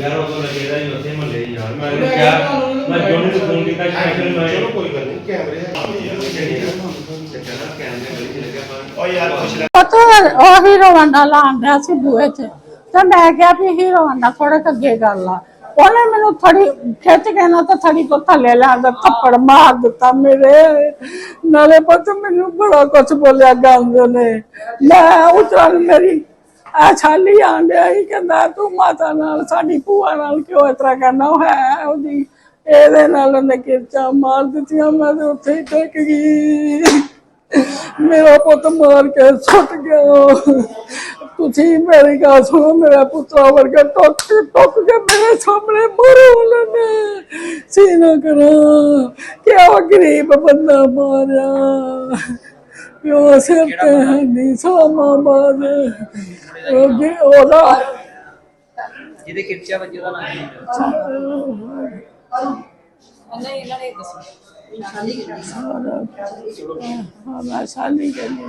ਯਾਰ ਉਹ ਲੱਗੇਦਾ ਹੀ ਉੱਥੇ ਮੱਲੇ ਯਾਰ ਮੈਂ ਉਹਨੂੰ ਕਿਹਾ ਮੈਂ ਜੋਨੀ ਨੂੰ ਫੋਨ ਕੀਤਾ ਸਪੈਸ਼ਲ ਮੈਂ ਚਲੋ ਕੋਈ ਗੱਲ ਨਹੀਂ ਕੈਮਰੇ ਪਤਾ ਉਹ ਹੀਰੋ ਵਾਂਡਾ ਲਾਉਂਦਾ ਸੀ ਬੂਹੇ 'ਚ ਤੇ ਮੈਂ ਕਿਹਾ ਵੀ ਹੀਰੋ ਵਾਂਡਾ ਥੋੜਾ ਅੱਗੇ ਕਰ ਲਾ। ਉਹਨੇ ਮੈਨੂੰ ਥੜੀ ਖਿੱਚ ਕੇ ਨਾ ਤਾਂ ਥੜੀ ਤੋਂ ਥੱਲੇ ਲਾ ਦਾ ਥੱਪੜ ਮਾਰ ਦਿੱਤਾ ਮੇਰੇ। ਨਾਲੇ ਪੁੱਤ ਮੈਨੂੰ ਬੜਾ ਕੁਝ ਬੋਲਿਆ ਗੰਦ ਨੇ। ਮੈਂ ਉਹ ਮੇਰੀ ਆ ਛਾਲੀ ਆਂਡਿਆ ਹੀ ਕਹਿੰਦਾ ਤੂੰ ਮਾਤਾ ਨਾਲ, ਸਾਡੀ ਭੂਆ ਨਾਲ ਕਿਉਂ ਇਸ ਤਰ੍ਹਾਂ ਕਰਨਾ? ਹੈ ਉਹਦੀ, ਇਹਦੇ ਨਾਲ ਉਹਨੇ ਕਿਰਚਾ ਮਾਰ ਦਿੱਤੀਆਂ, ਮੈਂ ਤੇ ਉੱਥੇ ਹੀ ਟਿਕ ਗਈ। ਮੇਰਾ ਪੁੱਤ ਮਾਰ ਕੇ ਸੁੱਟ ਗਿਆ। ਤੁਸੀਂ ਮੇਰੀ ਗੱਲ ਸੁਣੋ, ਮੇਰਾ ਪੁੱਤਰਾ ਵਰਗਾ ਟੁੱਕ ਟੁੱਕ ਕੇ ਮੇਰੇ ਸਾਹਮਣੇ ਮਰੋ ਲੈਣੇ ਸੀਨਾ ਕਰਾ ਉਹ ਗਰੀਬ ਬੰਦਾ ਮਾਰਿਆ। ਪਿਓ ਸਿਰ ਤੇ ਨਹੀਂ ਸਾਮਾ ਬਾਦ ਉਹ ਉਹਦਾ ਜਿਹਦੇ ਕਿਰਚਾ ਵੱਜੇ ਦਾ ਨਾਮ ਨਹੀਂ ਇਹਨਾਂ ਨੇ ਦੱਸੋ ਹਾਂ ਸਾਲੀ ਕਹਿੰਦੀ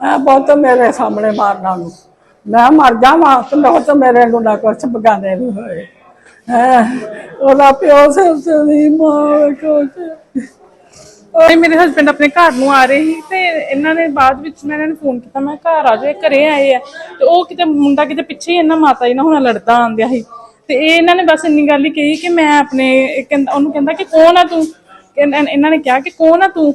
ਆ ਬਹੁਤ ਮੇਰੇ ਸਾਹਮਣੇ ਮਾਰਨਾ ਨੂੰ ਮੈਂ ਮਰ ਜਾਵਾਂ ਤੇ ਬਹੁਤ ਮੇਰੇ ਨੂੰ ਨਾ ਕੁਛ ਬਗਾਨੇ ਨਹੀਂ ਹੋਏ ਹੈਂ, ਉਹਦਾ ਪਿਓ ਸਿਰ ਤੇ ਨਹੀਂ ਮਾਰ ਕੁਛ ਤੇ ਮੇਰੇ ਹਸਬੰਡ ਆਪਣੇ ਘਰ ਨੂੰ ਆ ਰਹੇ ਸੀ ਤੇ ਇਹਨਾਂ ਨੇ ਬਾਅਦ ਵਿੱਚ ਮੈਂ ਇਹਨਾਂ ਨੂੰ ਫੋਨ ਕੀਤਾ, ਮੈਂ ਘਰ ਆ ਜਾਏ ਘਰੇ ਆਏ ਆ। ਤੇ ਉਹ ਕਿਤੇ ਮੁੰਡਾ ਕਿਤੇ ਪਿੱਛੇ ਹੀ ਇਹਨਾਂ ਮਾਤਾ ਜੀ ਨਾਲ ਹੁਣ ਲੜਦਾ ਆਂਦਿਆ ਸੀ। ਤੇ ਇਹ ਇਹਨਾਂ ਨੇ ਬਸ ਇੰਨੀ ਗੱਲ ਹੀ ਕਹੀ ਕਿ ਮੈਂ ਆਪਣੇ, ਇਹ ਕਹਿੰਦਾ, ਉਹਨੂੰ ਕਹਿੰਦਾ ਕਿ ਕੌਣ ਆ ਤੂੰ? ਕਹਿੰਦਾ- ਇਹਨਾਂ ਨੇ ਕਿਹਾ ਕਿ ਕੌਣ ਆ ਤੂੰ?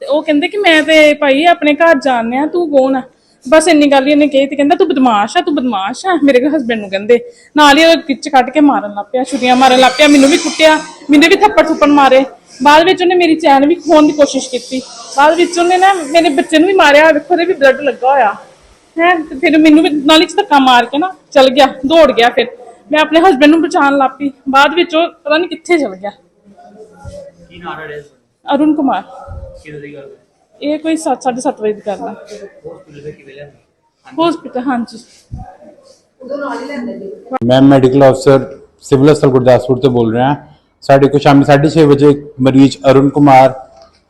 ਤੇ ਉਹ ਕਹਿੰਦੇ ਕਿ ਮੈਂ ਤੇ ਭਾਈ ਆਪਣੇ ਘਰ ਜਾਣਦੇ ਆ ਤੂੰ ਕੌਣ ਆ? ਬਸ ਇੰਨੀ ਗੱਲ ਹੀ ਇਹਨੇ ਕਹੀ ਤੇ ਕਹਿੰਦਾ, ਤੂੰ ਬਦਮਾਸ਼ ਆ, ਤੂੰ ਬਦਮਾਸ਼ ਆ। ਮੇਰੇ ਹਸਬੰਡ ਨੂੰ ਕਹਿੰਦੇ। ਨਾਲ ਹੀ ਉਹ ਕਿੱਚ ਕੱਢ ਕੇ ਮਾਰਨ ਲੱਗ ਪਿਆ, ਛੁਰੀਆਂ ਮਾਰਨ ਲੱਗ ਪਿਆ, ਮੈਨੂੰ ਵੀ ਕੁੱਟਿਆ, ਮੈਨੂੰ ਵੀ ਥੱਪੜ ਥੁੱਪੜ ਮਾਰੇ। ਬਾਅਦ ਵਿੱਚ ਉਹਨੇ ਮੇਰੀ ਚੈਨ ਵੀ ਖੋਣ ਦੀ ਕੋਸ਼ਿਸ਼ ਕੀਤੀ। ਬਾਅਦ ਵਿੱਚ ਉਹਨੇ ਨਾ ਮੇਰੇ ਬੱਚੇ ਨੂੰ ਵੀ ਮਾਰਿਆ ਵੇਖੋ ਉਹਦੇ ਵੀ ਬਲੱਡ ਲੱਗਾ ਹੋਇਆ। ਹੈ ਤੇ ਫਿਰ ਮੈਨੂੰ ਵੀ ਨਾਲੀ ਚ ਧੱਕਾ ਮਾਰ ਕੇ ਨਾ ਚਲ ਗਿਆ ਦੌੜ ਗਿਆ ਫਿਰ। ਮੈਂ ਆਪਣੇ ਹਸਬੰਡ ਨੂੰ ਬਚਾਉਣ ਲੱਗ ਪਈ। ਬਾਅਦ ਵਿੱਚ ਉਹ ਪਤਾ ਨਹੀਂ ਕਿੱਥੇ ਚਲ ਗਿਆ। ਕੀ ਨਾਮ ਹੈ ਅਰੁਣ ਕੁਮਾਰ। ਕਿਹਦੇ ਦੀ ਗੱਲ ਹੈ? ਇਹ ਕੋਈ 7:30 ਵਜੇ ਦੀ ਗੱਲ ਆ ਹਸਪੀਟਲ ਦੇ ਕਿਵੇਂ ਲੈਂਦੇ? ਹਸਪੀਟਲ ਹਾਂਜੀ। ਮੈਂ ਮੈਡੀਕਲ ਅਫਸਰ ਸਿਵਲ ਹਸਪਤਾਲ ਗੁਰਦਾਸਪੁਰ ਤੋਂ ਬੋਲ ਰਿਹਾ। ਸਾਡੇ ਕੋਲ ਸ਼ਾਮੀ 6:30 ਵਜੇ ਮਰੀਜ਼ ਅਰੁਣ ਕੁਮਾਰ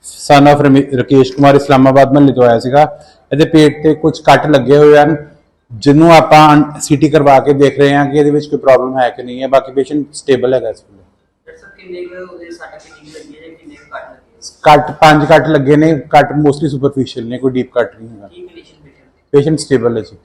ਸਨ ਰਮੇ- ਰਕੇਸ਼ ਕੁਮਾਰ ਇਸਲਾਮਾਬਾਦ ਮਹੱਲੇ ਤੋਂ ਆਇਆ ਸੀਗਾ। ਇਹਦੇ ਪੇਟ ਤੇ ਕੁਝ ਕੱਟ ਲੱਗੇ ਹੋਏ ਹਨ ਜਿਹਨੂੰ ਆਪਾਂ ਸੀਟੀ ਕਰਵਾ ਕੇ ਦੇਖ ਰਹੇ ਹਾਂ ਕਿ ਇਹਦੇ ਵਿੱਚ ਕੋਈ ਪ੍ਰੋਬਲਮ ਹੈ ਕਿ ਨਹੀਂ ਹੈ। ਬਾਕੀ ਪੇਸ਼ੈਂਟ ਸਟੇਬਲ ਹੈਗਾ ਇਸ ਵੇਲੇ। ਕੱਟ ਪੰਜ ਕੱਟ ਲੱਗੇ ਨੇ ਕੱਟ ਮੋਸਟਲੀ ਸੁਪਰਫੀਸ਼ੀਅਲ ਨੇ ਕੋਈ ਡੀਪ ਕੱਟ ਨਹੀਂ ਹੈਗਾ। ਪੇਸ਼ੈਂਟ ਸਟੇਬਲ ਹੈ ਜੀ।